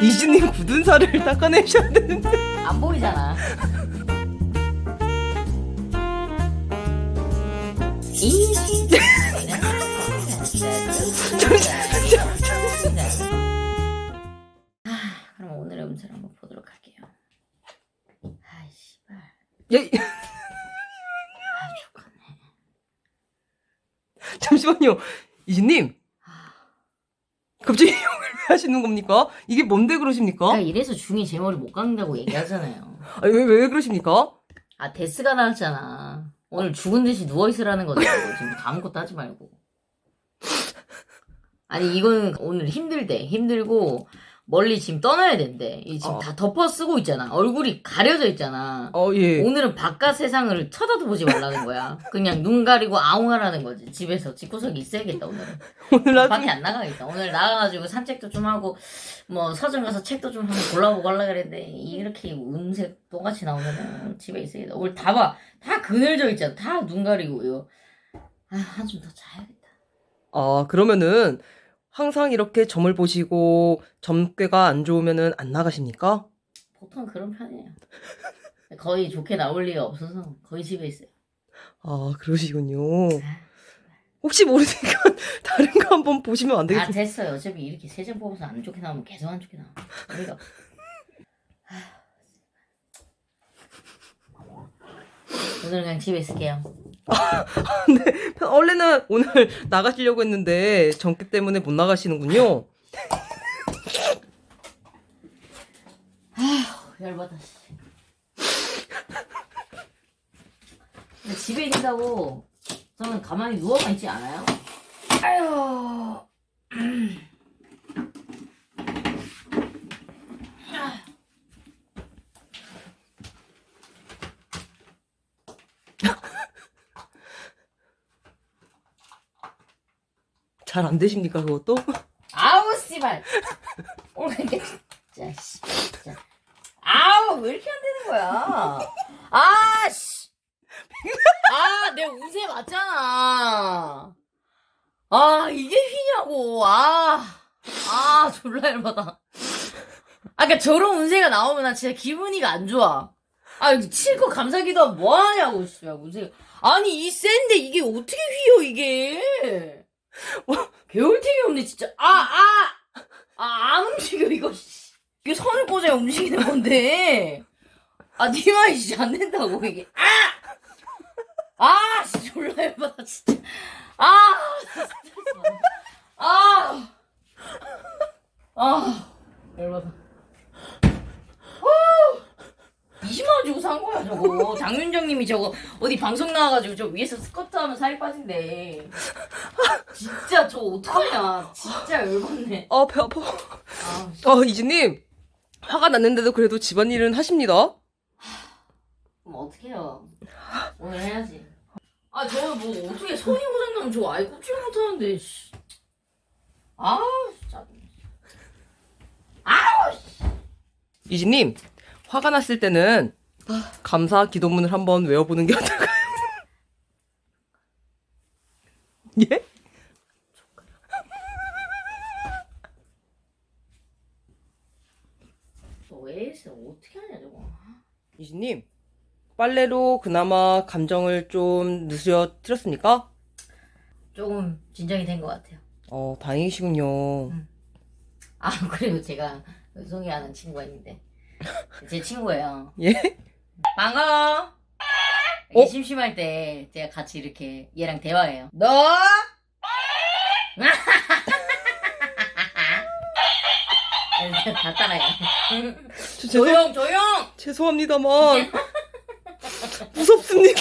이진님 굳은 살을 닦아내셔야 되는데. 안 보이잖아. 이 아, 그럼 오늘의 음수를 한번 보도록 할게요. 아이 씨발. 예. 아 좋겠네. 잠시만요. 이진님. 아, 갑자기 하시는 겁니까? 이게 뭔데 그러십니까? 내가 이래서 중이 제 머리 못 깎는다고 얘기하잖아요. 아니, 왜, 왜 그러십니까? 아 데스가 나왔잖아. 오늘 죽은 듯이 누워 있으라는 거죠. 지금 아무것도 하지 말고. 아니 이거는 오늘 힘들대. 힘들고 멀리 지금 떠나야 된대. 이 지금 어. 다 덮어 쓰고 있잖아. 얼굴이 가려져 있잖아. 어, 예. 오늘은 바깥 세상을 쳐다도 보지 말라는 거야. 그냥 눈 가리고 아웅하라는 거지. 집에서 집구석에 있어야겠다 오늘은. 오늘 아주. 밖에 안 나가겠다. 오늘 나가가지고 산책도 좀 하고 뭐 서점 가서 책도 좀 한번 골라보고 하려 그랬는데 이렇게 음색 똑같이 나오면은 집에 있어야겠다. 오늘 다 봐. 다 그늘져 있잖아. 다 눈 가리고 이거. 아 한숨 더 자야겠다. 아, 그러면은 항상 이렇게 점을 보시고 점괘가 안 좋으면은 안 나가십니까? 보통 그런 편이에요. 거의 좋게 나올 리가 없어서 거의 집에 있어요. 아, 그러시군요. 혹시 모르니까 다른 거 한번 보시면 안 아 되겠어요? 됐어요. 어차피 이렇게 세 장 뽑아서 안 좋게 나오면 계속 안 좋게 나와. 그러니까 오늘 그냥 집에 있을게요. 원래는 오늘 나가시려고 했는데 점괘 때문에 못 나가시는군요. 열받아. 씨. 근데 집에 있는다고 저는 가만히 누워만 있지 않아요? 아유. 잘 안 되십니까, 그것도? 아우 씨발. 오늘 이게 진짜 씨. 진짜. 아우 왜 이렇게 안 되는 거야? 아 씨. 아, 내 운세 맞잖아. 아, 이게 휘냐고. 아. 아, 졸라 열받아. 아, 그니까 저런 운세가 나오면 나 진짜 기분이가 안 좋아. 아, 칠거 감사기도 뭐 하냐고, 씨발, 운세. 아니, 이 센데 이게 어떻게 휘어, 이게. 개울탱이 없네, 진짜. 아, 아! 아, 안 움직여, 이거, 씨. 이게 선을 꽂아야 움직이는 건데. 아, 니 말이 진짜 안 된다고, 이게. 아! 아, 진짜 졸라 열받아, 진짜. 아! 아! 아! 열받아. 20만 원 주고 산 거야, 저거. 장윤정님이 저거, 어디 방송 나와가지고 저 위에서 스커트 하면 살이 빠진대. 진짜 저거 어떡하냐. 진짜 열받네. 아, 배 아파. 아, 아, 이진님. 화가 났는데도 그래도 집안일은 하십니다. 그럼 어떡해요. 오늘 해야지. 아, 저거 뭐, 어떻게 손이 고장나면 저거 아예 꼽지를 못하는데, 씨. 아, 진짜. 아우, 씨. 이진님, 화가 났을 때는 감사 기도문을 한번 외워보는 게 어떨까요? 예? 너왜 했어? 어떻게 하냐, 저거. 이진님, 빨래로 그나마 감정을 좀 누스러뜨렸습니까? 조금 진정이 된 것 같아요. 어, 다행이시군요. 아, 그리고 제가 소개하는 친구가 있는데. 제 친구예요. 예? 반가워! 어? 심심할 때 제가 같이 이렇게 얘랑 대화해요. 너? 다 따라해. 저 죄송, 조용, 조용! 죄송합니다만. 무섭습니다.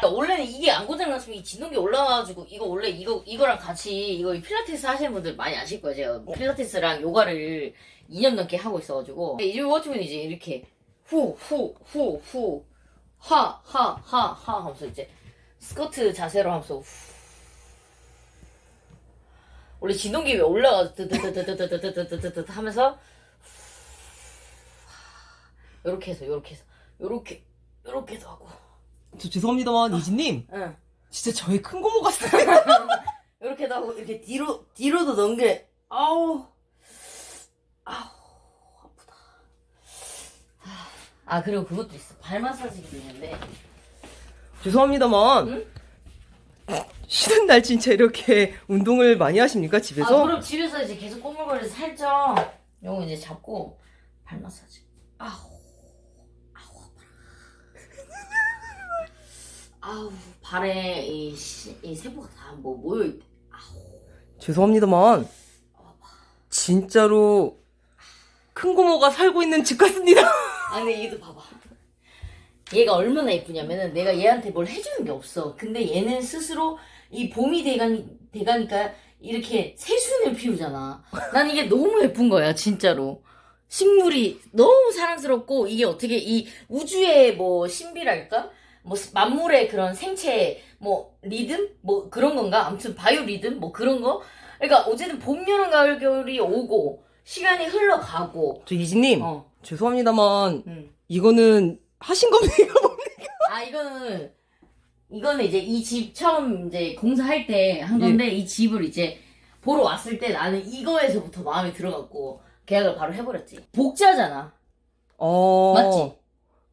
그러니까 원래는 이게 안 고장났으면 이 진동기 올라와가지고 이거 원래 이거 이거랑 같이 이거 필라테스 하시는 분들 많이 아실 거예요. 제가 필라테스랑 요가를 2년 넘게 하고 있어가지고 이거 같으면 이제 이렇게 후 후 후 후 하 하 하 하 하면서 이제 스쿼트 자세로 하면서 후. 원래 진동기 위에 올라가 드드드드드드드드드드 하면서 요렇게 해서 요렇게 해서 요렇게 요렇게도 하고 저 죄송합니다만, 이진님. 응. 진짜 저희 큰 고모 같아요. 이렇게도 하고 이렇게 뒤로 뒤로도 넘게 아우 아우 아프다 아 그리고 그것도 있어 발 마사지기도 있는데 죄송합니다만. 응? 쉬는 날 진짜 이렇게 운동을 많이 하십니까 아 집에서? 그럼 집에서 이제 계속 꼬물거려서 살짝 요거 이제 잡고 발 마사지. 아우 아우 아파라 아우 발에 이, 시- 이 세포가 다 뭐 모여 있대. 죄송합니다만. 진짜로 큰 고모가 살고 있는 집 같습니다. 아 근데 얘도 봐봐 얘가 얼마나 예쁘냐면은 내가 얘한테 뭘 해주는 게 없어. 근데 얘는 스스로 이 봄이 돼가니, 돼가니까 이렇게 새순을 피우잖아. 난 이게 너무 예쁜 거야 진짜로. 식물이 너무 사랑스럽고 이게 어떻게 이 우주의 뭐 신비랄까? 뭐 만물의 그런 생체 뭐 리듬? 뭐 그런 건가? 아무튼 바이오 리듬? 뭐 그런 거? 그러니까 어쨌든 봄 여름 가을 겨울이 오고 시간이 흘러가고. 저 이지님 어. 죄송합니다만 응. 이거는 하신 겁니까? 아 이거는 이거는 이제 이 집 처음 이제 공사할 때 한 건데 이 집을 이제 보러 왔을 때 나는 이거에서부터 마음에 들어갖고 계약을 바로 해버렸지. 복자잖아. 어 맞지?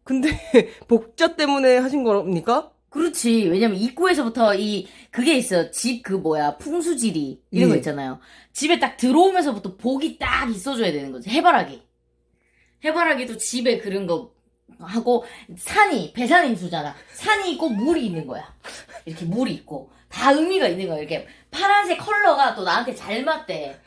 근데 복자 때문에 하신 겁니까? 그렇지. 왜냐면 입구에서부터 이 그게 있어. 집 그 뭐야 풍수지리 이런 거 예. 있잖아요. 집에 딱 들어오면서부터 복이 딱 있어줘야 되는 거지. 해바라기. 해바라기도 집에 그런 거 하고 산이 배산임 수잖아. 산이 있고 물이 있는 거야. 이렇게 물이 있고 다 의미가 있는 거야. 이렇게 파란색 컬러가 또 나한테 잘 맞대.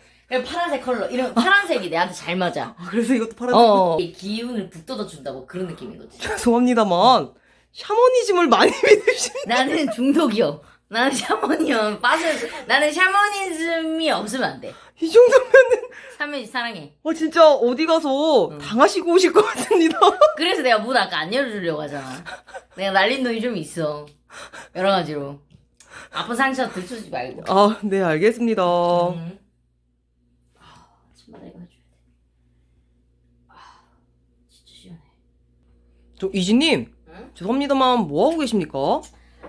파란색 컬러 이런 파란색이 내한테 잘 맞아. 아, 그래서 이것도 파란색. 어. 이 기운을 북돋아 준다고 그런 느낌인 거지. 죄송합니다만 샤머니즘을 많이 믿으시. 나는 중독이요. 나는 샤머니언 빠져. 나는 샤머니즘이 없으면 안 돼. 이 정도면은 삼면이 사랑해. 어 진짜 어디 가서 응. 당하시고 오실 것 같습니다. 그래서 내가 문 아까 안 열어주려고 하잖아. 내가 날린 돈이 좀 있어. 여러 가지로. 아픈 상처 들추지 말고. 아, 네 알겠습니다. 응. 아, 아침마다 이거 해줘야 돼. 아, 진짜 시원해. 저 이지님 응? 죄송합니다만 뭐 하고 계십니까?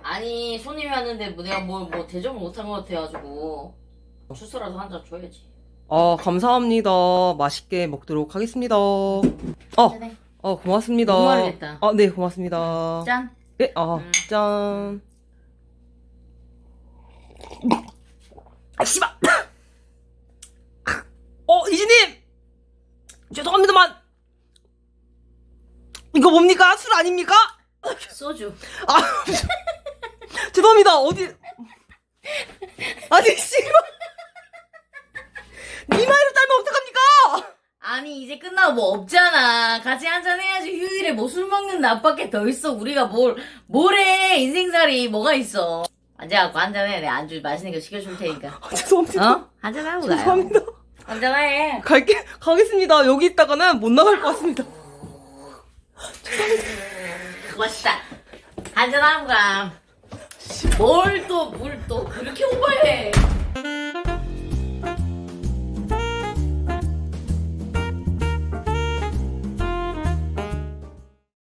아니 손님이 왔는데 뭐 내가 뭘 뭐 대접을 못한 것 같아가지고 주스라도 한 잔 줘야지. 아 감사합니다. 맛있게 먹도록 하겠습니다. 어, 네. 어 고맙습니다. 목마르겠다. 아, 네 고맙습니다. 짠. 네, 아, 음. 짠. 아, 씨발! 어, 이지님! 죄송합니다만! 이거 뭡니까? 술 아닙니까? 소주. 아, 죄송합니다. 어디. 아니, 씨발! 니마이로 딸면 어떡합니까? 아니 이제 끝나고 뭐 없잖아. 같이 한잔 해야지. 휴일에 뭐 술 먹는 낮밖에 더 있어. 우리가 뭘 뭘해 인생살이 뭐가 있어. 앉아갖고 한잔 해. 내가 안주 맛있는 거 시켜줄 테니까. 아, 죄송합니다. 어? 한잔 하고 가요. 죄송합니다. 한잔 해. 갈게, 가겠습니다. 여기 있다가는 못 나갈 것 같습니다. 맛있다. 한잔 하고 가. 뭘 또 물 또 그렇게 오버해.